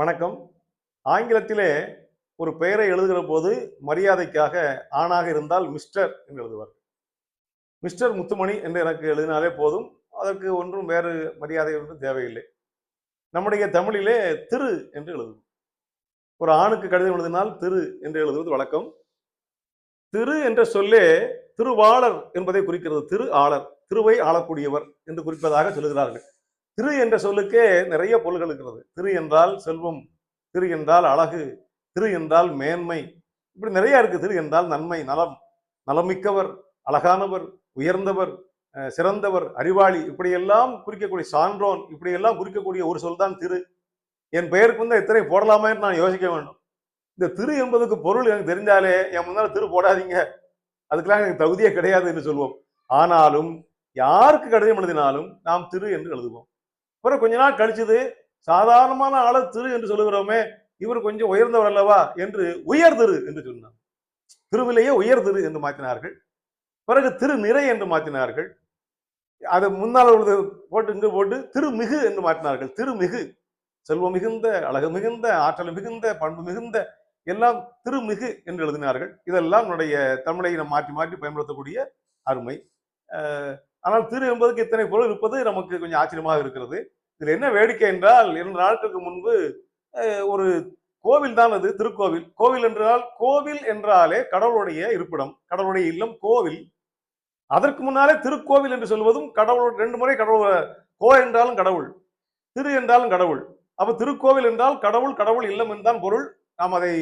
வணக்கம். ஆங்கிலத்திலே ஒரு பெயரை எழுதுகிற போது மரியாதைக்காக ஆணாக இருந்தால் மிஸ்டர் என்று எழுதுவார் மிஸ்டர் முத்துமணி என்று எனக்கு எழுதினாலே போதும். அதற்கு ஒன்றும் வேறு மரியாதை ஒன்றும் தேவையில்லை. நம்முடைய தமிழிலே திரு என்று எழுதுவோம். ஒரு ஆணுக்கு கடிதம் எழுதினால் திரு என்று எழுதுவது வழக்கம். திரு என்ற சொல்லே திருவாளர் என்பதை குறிக்கிறது. திரு ஆளர். திருவை ஆளக்கூடியவர் என்று குறிப்பதாக சொல்லுகிறார்கள். திரு என்ற சொல்லுக்கே நிறைய பொருள்கள் இருக்கிறது. திரு என்றால் செல்வம் திரு என்றால் அழகு திரு என்றால் மேன்மை. இப்படி நிறைய இருக்கு. திரு என்றால் நன்மை நலம் நலமிக்கவர் அழகானவர் உயர்ந்தவர் அஹ், சிறந்தவர் அறிவாளி. இப்படியெல்லாம் குறிக்கக்கூடிய சான்றோன் இப்படியெல்லாம் குறிக்கக்கூடிய ஒரு சொல் தான் திரு. என் பெயருக்கு வந்து எத்தனை போடலாமே நான் யோசிக்க வேண்டும். இந்த திரு என்பதுக்கு பொருள் எனக்கு தெரிஞ்சாலே என் முன்னால் திரு போடாதீங்க. அதுக்கெல்லாம் எனக்கு தகுதியே கிடையாது என்று சொல்வோம். ஆனாலும் யாருக்கு கடிதம் எழுதினாலும் நாம் திரு என்று எழுதுவோம். அப்புறம் கொஞ்ச நாள் கழிச்சது சாதாரணமான ஆள திரு என்று சொல்லுகிறோமே இவர் கொஞ்சம் உயர்ந்தவர் அல்லவா என்று உயர் திரு என்று சொன்னார். திருவிலேயே உயர் திரு என்று மாற்றினார்கள். பிறகு திரு நிறை என்று மாற்றினார்கள். அதை முன்னால் உள்ளது போட்டு இங்கு போட்டு திருமிகு என்று மாற்றினார்கள். திருமிகு செல்வம் மிகுந்த அழகு மிகுந்த ஆற்றல் மிகுந்த பண்பு மிகுந்த எல்லாம் திருமிகு என்று எழுதினார்கள். இதெல்லாம் நம்முடைய தமிழை நாம் மாற்றி மாற்றி பயன்படுத்தக்கூடிய அருமை. ஆனால் திரு என்பதற்கு இத்தனை பொருள் இருப்பது நமக்கு கொஞ்சம் ஆச்சரியமாக இருக்கிறது. இதில் என்ன வேடிக்கை என்றால் இரண்டு நாட்களுக்கு முன்பு ஒரு கோவில் தான் அது திருக்கோவில். கோவில் என்றால் கோவில் என்றாலே கடவுளுடைய இருப்பிடம் கடவுளுடைய இல்லம் கோவில். அதற்கு முன்னாலே திருக்கோவில் என்று சொல்வதும் கடவுள் ரெண்டு முறை கடவுள் கோ என்றாலும் கடவுள் திரு என்றாலும் கடவுள். அப்ப திருக்கோவில் என்றால் கடவுள் கடவுள் இல்லம் என்றான் பொருள். நாம் அதை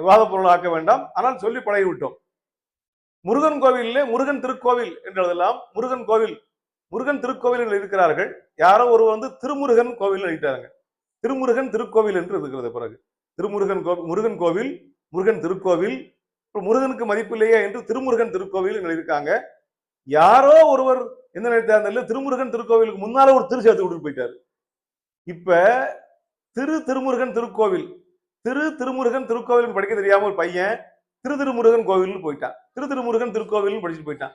விவாத பொருளாக்க வேண்டாம். ஆனால் சொல்லி பழகிவிட்டோம். முருகன் கோவிலில் முருகன் திருக்கோவில் என்றதெல்லாம் முருகன் கோவில் முருகன் திருக்கோவில் இருக்கிறார்கள். யாரோ ஒரு வந்து திருமுருகன் கோவில் எழுதிட்டாங்க திருமுருகன் திருக்கோவில் என்று இருக்கிறது பிறகு திருமுருகன் கோவில் முருகன் கோவில் முருகன் திருக்கோவில் அப்புறம் முருகனுக்கு மதிப்பில்லையே என்று திருமுருகன் திருக்கோவில் இருக்காங்க எழுதியிருக்காங்க. யாரோ ஒருவர் என்ன நினைத்தார் திருமுருகன் திருக்கோவிலுக்கு முன்னால ஒரு திரு சேர்த்து விட்டுட்டு போயிட்டாரு. இப்ப திரு திருமுருகன் திருக்கோவில் திரு திருமுருகன் திருக்கோவில் படிக்க தெரியாம ஒரு பையன் திரு திருமுருகன் கோவில்னு போயிட்டான். திரு திருமுருகன் திருக்கோவில்னு படிச்சுட்டு போயிட்டான்.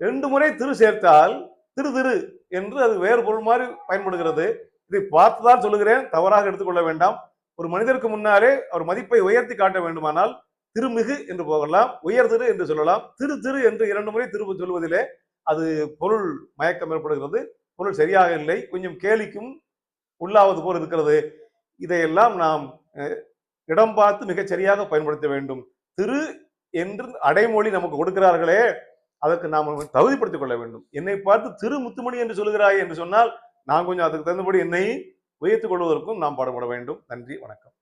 ரெண்டு முறை திரு சேர்த்தால் திரு திரு என்று அது வேறு பொருள் மாதிரி பயன்படுகிறது. இதை பார்த்துதான் சொல்லுகிறேன். தவறாக எடுத்துக்கொள்ள வேண்டாம். ஒரு மனிதருக்கு முன்னாலே அவர் மதிப்பை உயர்த்தி காட்ட வேண்டுமானால் திருமிகு என்று போகலாம். உயர் திரு என்று சொல்லலாம். திரு திரு என்று இரண்டு முறை திரும்ப சொல்வதிலே அது பொருள் மயக்கம் ஏற்படுகிறது. பொருள் சரியாக இல்லை. கொஞ்சம் கேலிக்கும் உள்ளாவது போல் இருக்கிறது. இதையெல்லாம் நாம் அஹ், இடம் பார்த்து மிகச் சரியாக பயன்படுத்த வேண்டும். திரு என்று அடைமொழி நமக்கு கொடுக்கிறார்களே அதற்கு நாம் தகுதிப்படுத்திக் கொள்ள வேண்டும். என்னை பார்த்து திரு முத்துமணி என்று சொல்கிறாய் என்று சொன்னால் நான் கொஞ்சம் அதுக்கு தகுந்தபடி என்னை உயர்த்து கொள்வதற்கும் நாம் பாடுபட வேண்டும். நன்றி வணக்கம்.